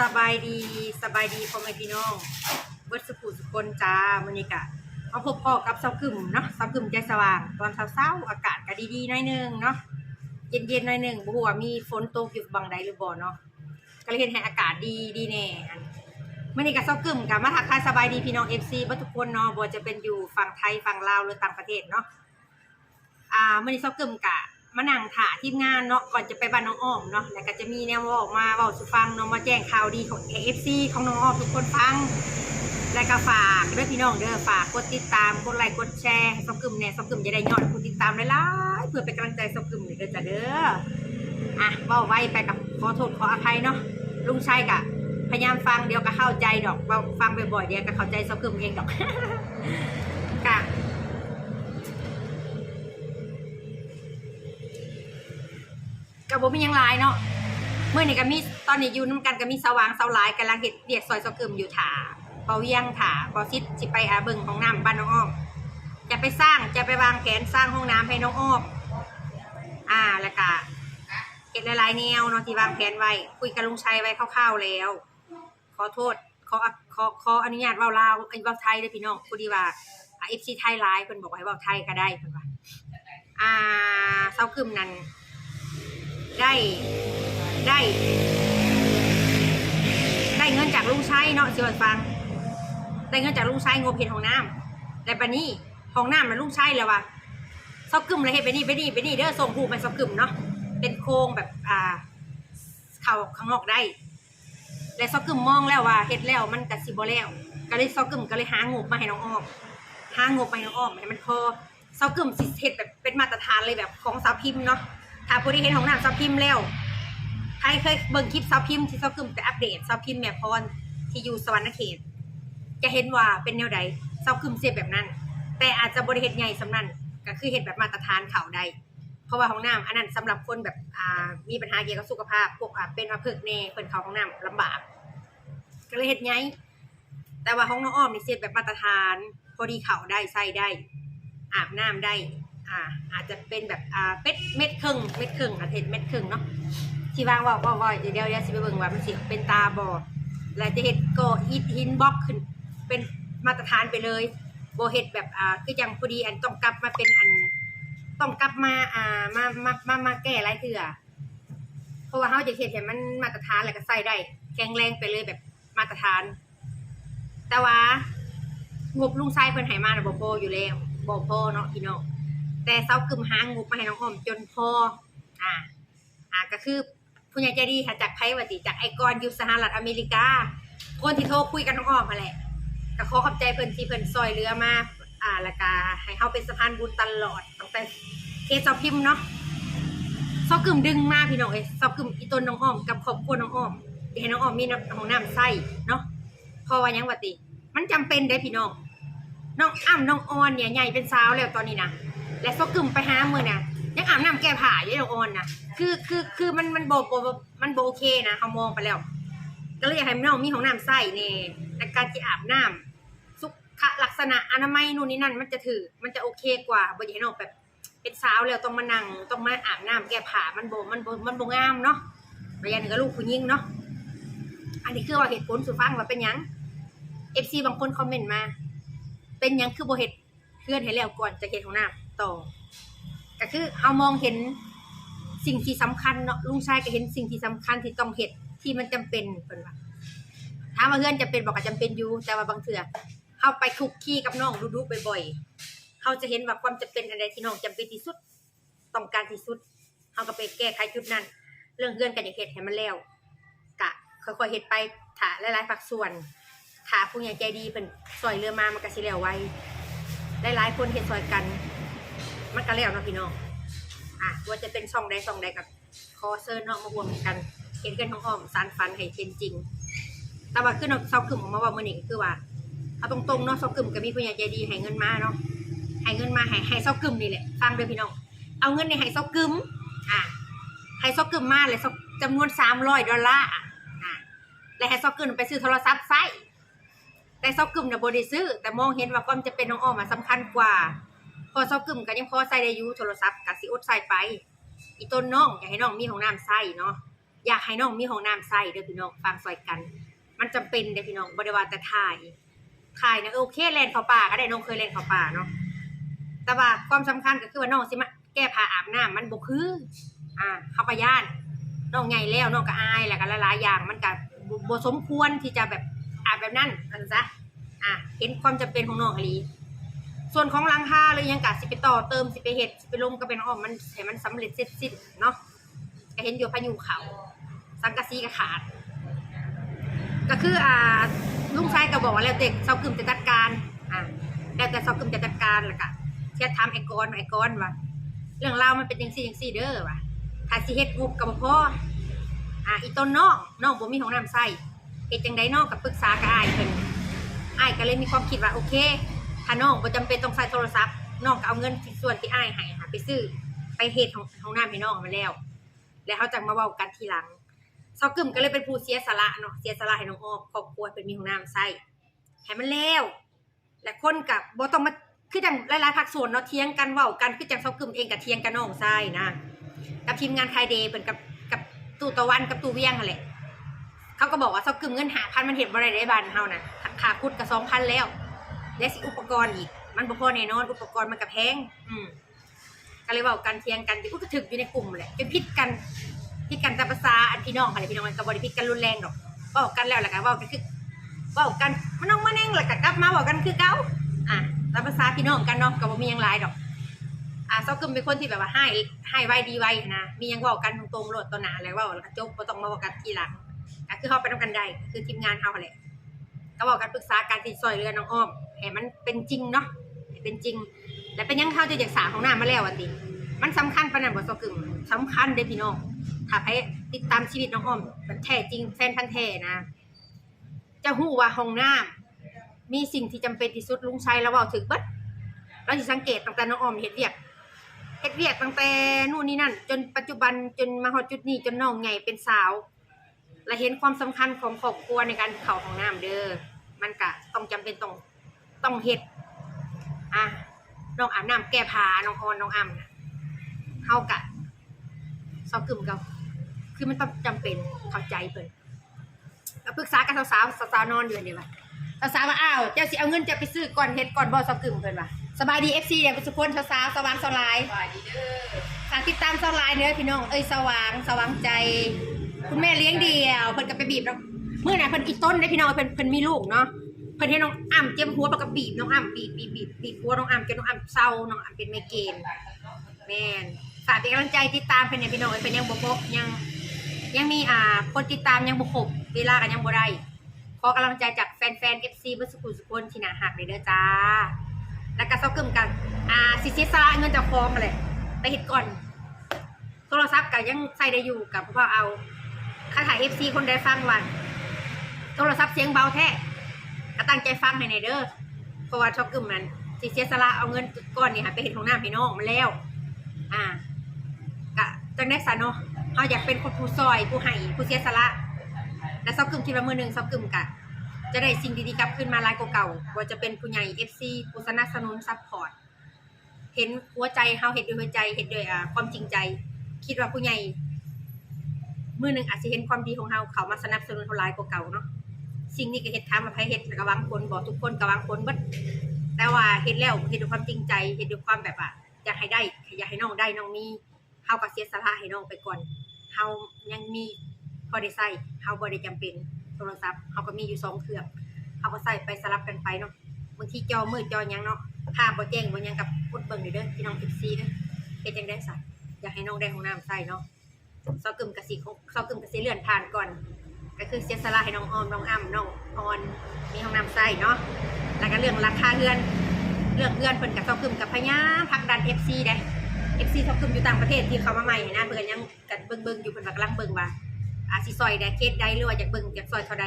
สบายดีสบายดีพ่อแม่พี่น้องเบิดสุขุสุคนจ้ามื้อนี้กะเอาพบพ่อกับเสากึ่มเนาะเสากึ่มใจสว่าง ตอนเช้าๆอากาศก็ดีๆหน่อยหนึงเนาะเย็นๆหน่อยหนึงบ่ฮู้ว่ามีฝนตกอยู่บางใดหรือบ่เนาะก็เลยเฮ็ดให้อากาศดีดีแน่อันมื้อนี้ก็เสากึ่มก็มาทักทายสบายดีพี่น้อง FC เบิดทุกคนเนาะบ่ว่าจะเป็นอยู่ฝั่งไทยฝั่งลาวหรือต่างประเทศเนาะอ่ามื่อนี้เซากึมกะ มานั่งถ่าทีมงานเนาะก่อนจะไปบ้านน้องอ้อมเนาะแล้วก็จะมีแนวเว่าออกมาเว้าสุฟังเนาะมาแจ้งข่าวดีของ AFC ของน้องอ้อมทุกคนฟังแล้วก็ฝากด้อพี่น้องเด้อฝากกดติดตามกดไลค์กดแชร์ให้เซากึมเนี่ยเซากึมจะได้ยอดผู้ติดตามหลายๆเพื่อเป็นกำลังใจเซากึมเด้อจ้ะเด้ออะเว้าไว้ไปกับขอโทษขออภัยเนาะลุงชัยกะพยายามฟังเดี๋ยวก็เข้าใจดอกฟังบ่อยๆเดี๋ยวก็เข้าใจเซากึมเองดอก กับผมมีหยังหลายเนาะเมื่อนี่ก็มีตอนนี้อยู่น้ำกันก็มีสว่างเสาหลายกำลังเห็ดเรียกซอยเสากึมอยู่ถาเบาเวียงถาเบาซิดสิไปอาเบิงของน้ำบ้านน้องอ้อมจะไปสร้างจะไปวางแผนสร้างห้องน้ำให้น้องอ้อมอ่าแล้วก็เห็ดหลายๆแนวเนาะที่วางแผนไว้คุยกับลุงชัยไว้คร่าวๆแล้ว ขอโทษขอขอขออนุญาตเว้าลาวไอ้เว้าไทยเลยพี่น้องพอดีว่าเอฟซีไทยไลน์เพิ่นบอกให้เว้าไทยก็ได้เพิ่นว่าอ่าเสากึมนั้น ได้ได้ ได้เงินจากลุงชัยเนาะสิวฟัง ได้เงินจากลุงชัยงบเห็นของน้ำแต่ปนี้ของน้ำมันลุงชัยแล้วว่าซอกกึมเลยเฮ็ดไปนี่ไปนี่ไปนี่เด้อส่งผูกไปซอกกึมเนาะเป็นโครงแบบอ่าเข่าข้างนอกได้ และซอกกึมมองแล้วว่าเฮ็ดแล้วมันกะสิบแล้ว ก็เลยซอกกึมก็เลยหางบมาให้น้องอ้อมหางบมาให้น้องอ้อมให้มันพอซอกกึมสิเฮ็ดแบบเป็นมาตรฐานเลยแบบของสาวพิมพ์เนาะ ถ้าผู้ที่เห็นของน้ำซาวพิมพ์แล้วใครเคยเบิ่งคลิปซาวพิมพ์ที่ซาวกึมไปอัปเดตซาวพิมพ์แม่พรที่อยู่สวรรณเขต จะเห็นว่าเป็นแนวใดซาวกึมเสียแบบนั้น แต่อาจจะบริเหตุใหญ่สำนั้นก็คือเห็นแบบมาตรฐานเขาได้เพราะว่าของน้ำอันนั้นสำหรับคนแบบอ่ามีปัญหาเกี่ยวกับสุขภาพพวกอ่าเป็นมาพึกษ์เน่เพิ่นเขาของน้ำลำบากก็เลยเฮ็ดไงแต่ว่าของน้องอ้อมนี่เสียแบบมาตรฐาน พอดีเข่าได้ใส่ได้ อาบน้ำได้ อ่าอาจจะเป็นแบบอ่าเป็ดเม็ดครึ่งเม็ดครึ่งอาจจะเห็นเม็ดครึ่งเนาะที่วางว่าว่าว่าเดี๋ยวเดี๋ยวเดียวสิไปเบิ่งว่ามันสิเป็นตาบอดแล้วจะเห็ดก็อิฐหินบล็อกขึ้นเป็นมาตรฐานไปเลยโบเห็ดแบบอ่าคือจังพอดีอันต้องกลับมาเป็นอันต้องกลับมาอ่ามามามามาแก้ไรเถื่อเพราะว่าเขาจะเห็ดเห็นมันมาตรฐานแล้วก็ใส่ได้แข็งแรงไปเลยแบบมาตรฐาน แต่ว่างบลุงชายเพิ่นให้มาน่ะบ่พออยู่แล้วบ่พเนาะพี่น้อง แต่เซากึมหางบมาให้น้องอ้อมจนพอ อ่า อ่าก็คือผู้ใหญ่ใจดีค่ะจากไพวัติจากไอกรอยู่สหรัฐอเมริกา คนที่โทรคุยกับน้องอ้อมมาแหละก็ขอขอบใจเพิ่นที่เพิ่นซอยเรือมาอ่าแล้วก็ให้เฮาเป็นสะพานบุญตลอดตั้งแต่เคสเซาพิมพ์เนาะเซากึมดึงมาพี่น้องเอ้ยเซากึมอีต้นน้องอ้อมกับครอบครัวน้องอ้อมที่ให้น้องอ้อมมีน้ำของน้ำใส่เนาะพราะว่ายังว่าติ มันจำเป็นเด้พี่น้องน้องอ้ำน้องออนเนี่ยใหญ่เป็นสาวแล้วตอนนี้นะ และซกกึมไปหามือน่ะยังอาบน้ำแก้ผ้าอยู่น้องออนนะคือคือคือมันมันโบโบมันโบโอเคนะเขามองไปแล้ว ก็เลยอยากให้น้องมีของน้ำใส่เนี่ยในการที่อาบน้ำสุขลักษณะอนามัยนู่นนี่นั่นมันจะถือมันจะโอเคกว่าบ่อยากให้น้องแบบเป็นสาวแล้วต้องมานั่งต้องมาอาบน้ำแก้ผ้ามันโบมันโบมันโบงามเนาะระยะหนึ่งก็ลูกผู้หญิงเนาะอันนี้คือว่าเหตุผลสุฟังว่าเป็นยังเอฟซีบางคนคอมเมนต์มา เป็นยังคือโบเห็ดเพื่อนให้แล้วก่อนจะเห็ดของน้ำ ต่อ ก็คือเอามองเห็นสิ่งที่สำคัญเนาะลุงชายก็เห็นสิ่งที่สำคัญที่ต้องเห็ดที่มันจำเป็นเพิ่นว่าถามว่าเพื่อนจะเป็นบอกว่าจำเป็นอยู่แต่ว่าบางเถื่อเข้าไปคุกคีกับน้องดูๆบ่อยๆเขาจะเห็นว่าความจำเป็นอะไรที่น้องจำเป็นที่สุดต้องการที่สุดเขาก็ไปแก้ไขจุดนั้น เรื่องเพื่อนกันอย่างเห็ดให้มันแล้วกะค่อยๆเห็ดไปถาหลายๆฝักส่วนถาผู้ใหญ่ใจดีเป็นซอยเรือมามันก็สิแล้วไว้หลายๆคนเห็ดซอยกัน มันก็แล้วเนาะพี่น้องอะว่าจะเป็นช่องใดช่องใดกับคอเซิร์นเนาะมาห่วมกันเห็นกันท้องอ้อมสารฝันให้เป็นจริง แต่ว่าขึ้นเซากึ่มออกมาว่ามื่อนี้ก็คือว่าเอาตรงๆเนาะเซากึ่มก็มีผู้ใหญ่ใจดีให้เงินมาเนาะให้เงินมาให้ให้เซากึ่มนี่แหละฟังเด้อพี่น้องเอาเงินในให้เซากึ่มอะให้เซากึ่มมาเลยจำนวนสามร้อยดอลลาร์อะและให้เซากึ่มไปซื้อโทรศัพท์ใช้แต่เซากึ่มเนี่ยบ่ได้ซื้อแต่มองเห็นว่าความจะเป็นน้องอ้อมมาสำคัญกว่า พอเซากึ่มก็ยังพอใส่ได้อยู่โทรศัพท์ก็สิอดใส่ไป อีต้นน้องอยากให้น้องมีของน้ำใส่เนาะอยากให้น้องมีห้องน้ำใส่เด้อพี่น้องฟังซอยกัน มันจำเป็นเด้อพี่น้องบ่ได้ว่าแต่ถ่ายถ่ายนะโอเคแลนเขาป่าก็ได้น้องเคยแลนเขาป่าเนาะแต่ว่าความสำคัญก็คือว่าน้องสิมาแก้ผ้าอาบน้ำมันบ่คือ อ่าเข้าไปย่านน้องใหญ่แล้วน้องก็อายแล้วก็หลายๆอย่างมันก็บ่สมควรที่จะแบบอาบแบบนั้นอันซะอะเห็นความจำเป็นของน้องอหลี ส่วนของหลังคาหรือยังกะสิไปต่อเติมสิไปเฮ็ดสิไปลงก็เป็นอ้อมมันให้มันสำเร็จเสร็จสิ้นเนาะก็เห็นอยู่พายุเขาสังกะสีก็ขาด ก็คืออ่าลุงชายก็บอกว่าแล้วเด็กเซากึมจะจัดการอ่าแล้วแต่เซากึมจะจัดการล้วก็เทียบถามไอ้กอนไอ้กอนว่าเรื่องราวมันเป็นจังซี่จังซี่เด้อว่ะถ้าสิเฮ็ดบุกก็บ่พออ่าอีต้นน้องน้องบ่มีห้องน้ำใส่เฮ็ดจังไดน้องก็ปรึกษากับอ้ายเพิ่นอ้ายก็เลยมีความคิดว่าโอเค ถ้าน้องบ่จำเป็นต้องใช้โทรศัพท์น้องก็เอาเงินส่วนที่อ้ายให้ค่ะไปซื้อไปเฮ็ดของของน้ำให้น้องมาแล้ว แล้วเขาจะมาเว้ากันทีหลังซอกกึมก็เลยเป็นผู้เสียสละเนาะเสียสละให้น้องออมครอบครัวเป็นมีของน้ำใส่ให้มันแล้วและคนกับบ่ต้องมาคือจังหลายๆภาคส่วนเนาะเถียงกันเว้ากันคือจังซอกกึมเองกับเถียงกันน้องใส่นะกับทีมงานไทยเดย์เพิ่นกับกับตู่ตะวันกับตู่เวียงนั่นแหละเขาก็บอกว่าซอกกึมเงินหาพันมันเห็นบ่ได้ได้บ้านเฮานะค่าคุดก็2,000แล้ว และสิอุปกรณ์อีก มันบ่พอแน่นอนอุปกรณ์มันก็แพงอืมก็เลยเว้ากันเทียงกันที่ก็ถึกอยู่ในกลุ่มแหละจนพิดกันพิดกันตามภาษาอันพี่น้องค่ะพี่น้องมันก็บ่ได้พิดกันรุนแรงดอกเว้ากันแล้วแหละก็เว้ากันคือเว้ากันมันน้องมาแน่งแล้วก็กลับมาเว้ากันคือเก่าอะตามภาษาพี่น้องกันเนาะก็บ่มีหยังหลายดอก อ่าซอกกึมเป็นคนที่แบบว่าให้ให้ไว้ดีไว้นะมีหยังเว้ากันตรงๆโลดต่อหน้าแล้วเว้าแล้วก็จบบ่ต้องมาเว้ากันทีหลังก็คือเฮาไปนํกันได้คือทีมงานเฮาแหละก็บอกกันปรึกษาการติดซอยเรือน้องอ้อม ให้มันเป็นจริงเนาะให้เป็นจริง และเป็นยังเข้าจะจากสาของหน้ามาแล้วอะติ มันสำคัญปนันบ่ซอกึ่งสำคัญเด้พี่น้องถ้าใครติดตามชีวิตน้องอ้อมแบบแท้จริงแฟนพันธ์แท้นะ จะฮู้ว่าห้องน้ำมีสิ่งที่จำเป็นที่สุดลุงชัยแล้วว้าถึงบิดเราสิสังเกตตั้งแต่น้องอ้อมเฮ็ดเวียกเฮ็ดเวียกตั้งแต่นู่นนี่นั่น จนปัจจุบันจนมาฮอดจุดนี้จนน้องใหญ่เป็นสาว และเห็นความสำคัญของครอบครัวในการเข้าห้องน้ำเด้อมันก็ต้องจำเป็นต้อง ต้องเฮ็ดอะน้องอาบน้ำแก้ผ้าน้องออนน้องอ้ำน่ะเฮากะเซากึ่มเกาคือมันต้องจำเป็นเข้าใจเพิ่นแล้วปรึกษากับสาวๆสาวๆนอนอยู่นี่ว่าสาวๆว่าอ้าวเจ้าสิเอาเงินจะไปซื้อก่อนเฮ็ดก่อนบ่เซากึ่มเพิ่นว่าสบายดี FC เดี๋ยวทุกคนสาวๆสว่างสลายสวัสดีเด้อฝากติดตามสลายเด้อพี่น้องเอ้ยสว่างสว่างใจ คุณแม่เลี้ยงเดียวเพิ่นก็ไปบีบแล้วเมื่อไหร่เพิ่นอีต้นได้พี่น้องเพิ่นเพิ่นมีลูกเนาะ เพิ่นให้น้องอ้ำเจ็บหัวปากกระบีบน้องอ้ำบีบบีบบีบบีบหัวน้องอ้ำจนน้องอ้ำเศร้าน้องอ้ำเป็นไมเกรนแมนฝากเป็นกำลังใจติดตามเพิ่นเนี่ยพี่น้องเอ้ยเพิ่นยังบ่พบยัง ยังมีอ่าคนติดตามยังบ่ครบเวลาก็ยังบ่ได้ขอกำลังใจจากแฟนๆ FC เบ่สุขุสุคนที่น่าฮักเลยเด้อจ้า แล้วก็เซากึมกัน อ่าสิเสียสละเงินจากของนั่นแหละไปเฮ็ดก่อน โทรศัพท์ก็ยังใส่ได้อยู่กับพ่อเอาค่าถ่าย FC คนได้ฟังวัน โทรศัพท์เสียงเบาแท้ ก็ตั้งใจฟังให้ในเด้อเพราะว่าชอบกึมมันสิเสียสละเอาเงินก้อนนี่ค่ะไปเห็นของหน้าพี่น้องมาแล้ว อ่ากะจังได้สะเนาะเฮาอยากเป็นคนผู้ซอยผู้ให้ผู้เสียสละและซอกกึมคิดว่ามือหนึ่งซอกกึมกะ จะได้สิ่งดีๆกลับขึ้นมาลายเก่าๆว่าจะเป็นผู้ใหญ่ FC ผู้สนับสนุนซัพพอร์ตเห็นหัวใจเฮาเห็นด้วยหัวใจเห็นด้วยอ่าความจริงใจ คิดว่าผู้ใหญ่มือหนึ่งอาจจะเห็นความดีของเฮาเขามาสนับสนุนเฮาลายเก่าๆเนาะ สิ่งนี้ก็เฮ็ดทำมาให้เฮ็ดแล้วก็วางผลบอกทุกคนก็วางผลเบิดแต่ว่าเฮ็ดแล้วเฮ็ดด้วยความจริงใจเฮ็ดด้วยความแบบว่าอยากให้ได้อยากให้น้องได้น้องมีเฮาก็เสียสละให้น้องไปก่อนเฮายังมีพอได้ใช้เฮาบ่ได้จำเป็นโทรศัพท์เฮาก็มีอยู่สองเครื่องเฮาก็ใส่ไปสลับกันไปเนาะบางทีจอมืดจอยังเนาะภาพบ่แจ้งบ่ยังกับกดเบิ่งเด้อพี่น้อง FC เด้อเฮ็ดจังได้ซะอยากให้น้องได้ห้องน้ำใส่เนาะเซากึมกะสิของเซากึมกะสิเลื่อนผ่านก่อน ก็คือเสียสละให้น้องออมน้องอ้ำน้องออนมีห้องน้ำใส่เนาะแล้วก็เรื่องราคาเฮือนเรื่องเฮือนเพิ่นกับเซากึมกับพญามผลักดัน FC ได้ FC เซากึมอยู่ต่างประเทศที่เขามาใหม่นะเพิ่นยังกันเบิ่งๆอยู่เพิ่นกำลังเบิ่งว่าอาสิซอยได้เคสใดหรือว่าอยากเบิ่งอยากซอยเท่าใด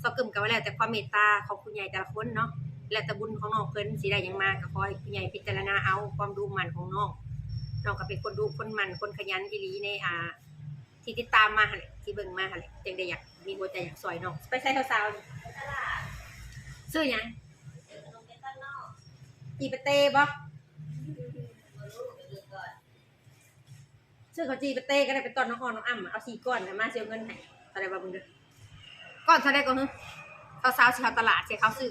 เซากึมก็ว่าแล้วแต่ความเมตตาของผู้ใหญ่แต่ละคนเนาะแล้วแต่บุญของน้องเพิ่นสิได้ยังมาก็ขอให้ผู้ใหญ่พิจารณาเอาความดูมันของน้องน้องก็เป็นคนดูคนมันคนขยันอีหลีในอ่า ที่ติดตามมาหั่นแหละที่เบิ่งมาหั่นแหละจังได้อยากมีหัวใจอยากสวยน้องไปใส่สาวๆซื้อหยังอีปเต้บ่ซื้อข้าวจีไปเต้ก็ได้เป็นตอนน้องอ่อนน้องอ้ำเอาสี่ก้อนมาเสียเงินให้เท่าไหรบ้างเด้อก้อนเท่าไรก็เฮ้เขาสาวสิเขาตลาดเสียเขาซื้อ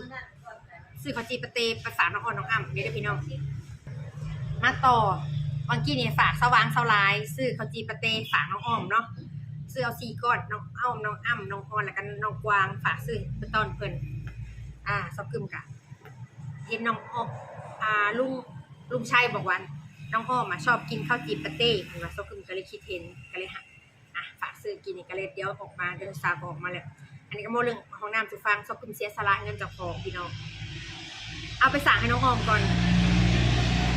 ซื้อข้าวจีไปเต้ไปฝาน้องอ่อนน้องอ้ำเดี๋ยวเด้อพี่น้องมาต่อ วันกี้เนี่ยฝากสว่างสลายซื้อข้าวจีไปเตฝากน้องอ้อมเนาะซื้อเอาสี่ก้อนน้องอ้อมน้องอ้ำน้องออนแล้วกันน้องกวางฝากซื้อเป็นตอนเพิ่นอ่าซอกึมกะเห็นน้องอ้อมอ่าลุงลุงชัยบอกว่าน้องอ้อมอะชอบกินข้าวจีบปาเต้เห็นว่าซอกึมก็เลยคิดเห็นก็เลยหะอะฝากซื้อกินก็เลยเดี๋ยวออกมาเดี๋ยวซาบออกมาแล้วอันนี้ก็โมเรื่องของน้ำสุฟังซอกกึมเสียสละเงินจากของพี่น้องเอาไปสั่งให้น้องอ้อมก่อน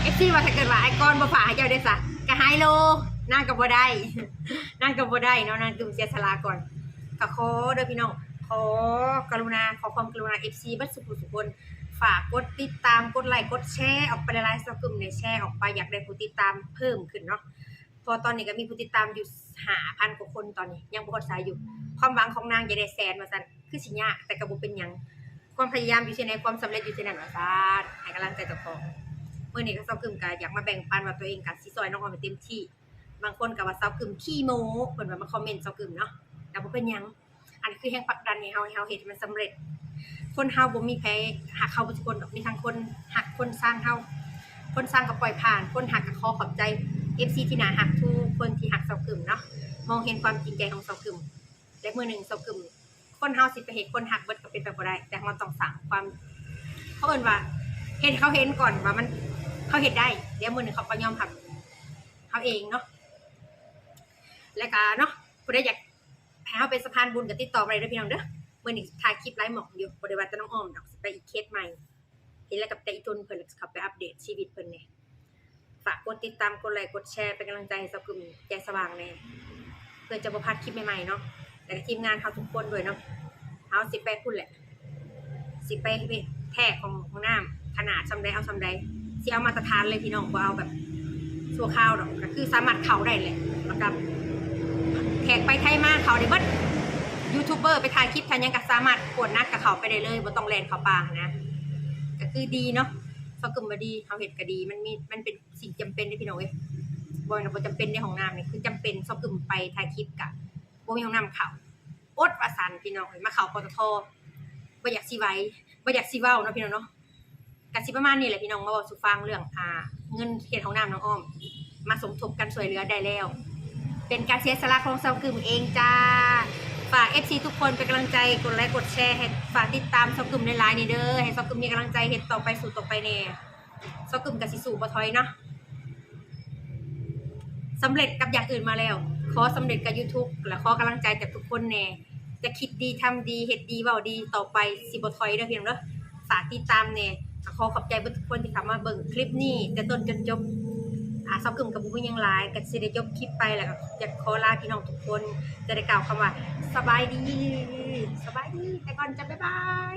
เอฟซีว่าถ้าเกิดว่าไอ้ก้อนมาฝากให้เจ้าได้สะก็ไฮโลนั่งกับบ่ได้นั่งกับบ่ได้เนาะนั่งกึมเสียสละก่อนก็ขอเด้อพี่น้องขอกรุณาขอความกรุณาเอฟซีบัดสุขุสุคนฝากกดติดตามกดไลค์กดแชร์ออกไปในไลฟ์สกึมเนี่ยแชร์ออกไปอยากได้ผู้ติดตามเพิ่มขึ้นเนาะเพอตอนนี้ก็มีผู้ติดตามอยู่หาพันกว่าคนตอนนี้ ยังบ่ฮอสายอยู่ ความหวังของนางอย่าได้แสนว่าซั่นคือสิยากแต่ก็บ่เป็นยังความพยายามอยู่ที่ไหนความสำเร็จอยู่ที่นั่นว่าซั่นให้กำลังใจเจ้าของ มื้อนี้ก็เซากึมก็อยากมาแบ่งปันว่าตัวเองก็สิซอยน้องออมให้เต็มที่ บางคนก็ว่าเซากึมขี้โม้เพิ่นว่ามาคอมเมนต์เซากึมเนาะแต่บ่เป็นหยัง อันนี้คือแห่งผลักดันให้เฮาให้เฮาเฮ็ดมันสำเร็จ คนเฮาบ่มีแพ้หักเขาบ่ทุกคนดอกมีทั้งคนหักคนสร้างเฮาคนสร้างก็ปล่อยผ่าน คนหักก็ขอขอบใจ FC ที่น่าหักทุกคนที่หักเซากึมเนาะมองเห็นความจริงใจของเซากึมและมื้อหนึงเซากึมคนเฮาสิไปเฮ็ดคนหักเบิดก็เป็นไปบ่ได้ แต่เราต้องสร้างความเขาเอิ้นว่าเฮ็ดให้เขาเห็นก่อนว่ามัน เขาเฮ็ดได้ เดี๋ยวมือหนึ่งเขาก็ยอมหักเขาเองเนาะแล้วก็เนาะผู้ใดอยากให้เฮาเป็นสะพานบุญก็ติดต่อมาได้เด้พี่น้องเด้อเมื่อนี้ถ่ายคลิปไลฟ์หมอกอยู่บริวารจะน้องอ้อมดอกสไปอีกเคสใหม่เห็นแล้วกับแต่อีตุนเพิ่นแล้วขับไปอัปเดตชีวิตเพิ่นเนี่ยฝากกดติดตามกดไลค์กดแชร์เป็นกำลังใจให้สกลุ่มใจสว่างแน่เพื่อจะบ่พลาดคลิปใหม่ๆเนาะแต่ทีมงานเขาทุกคนด้วยเนาะเอาสิไปพุ่นแหละ สิไปแทกของของน้ำขนาดซำใดเอาซำใด สิเอามาตรฐานเลยพี่น้องบ่เอาแบบชั่วคราวดอกก็คือสามารถเขาได้แหละแล้วกับแขกไปไทยมาเขาได้เบิดยูทูบเบอร์ไปถ่ายคลิปทันยังก็สามารถกดนัดกับเขาไปได้เลยบ่ต้องแลนเขาปางนะก็คือดีเนาะสกึมบ่ดีเขาเห็ดก็ดีมันมีมันเป็นสิ่งจำเป็นที่พี่น้องเอ้ยบ่นะบ่จำเป็นในห้องน้ำนี่คือจำเป็นสกึมไปถ่ายคลิปกะบ่มีห้องน้ำเขาอดว่าสันพี่น้องเอ้ยมาเขาปตทบ่อยากสิไว้บ่อยากสิเว้าเนาะพี่น้องเนาะ ก็สิประมาณนี้แหละพี่น้องมาเว้าสู่ฟังเรื่องอ่าเงินเฮ็ดห้องน้ำน้องอ้อม มาสมทบกันช่วยเหลือได้แล้ว เป็นการเสียสละของเซากึมเองจ้าฝาก FC ทุกคนเป็นกำลังใจกดไลค์กดแชร์ให้ฝากติดตามซอกึมในไลน์นี่เด้อให้ซอกึมมีกำลังใจเฮ็ดต่อไปสู่ต่อไปแน่ซอกึมกับสิสู่บ่ถอยนะสำเร็จกับอย่างอื่นมาแล้ว ขอสำเร็จกับ YouTube และขอกำลังใจจากทุกคนแน่จะคิดดีทำดีเฮ็ดดีเว้าดีต่อไปสิบ่ถอยเด้อพี่น้องเด้อฝากติดตามแน่ ขอขอบใจทุกคนที่เข้ามาเบิ่งคลิปนี้แต่ต้นจนจบอ่าซอกกึมกับบุ้งยังไลายก็สิได้จบคลิปไปแล้วก็อยากขอลาพี่น้องทุกคนจะได้กล่าวคำว่า สบายดี สบายดี แต่ก่อนจะบ๊ายบาย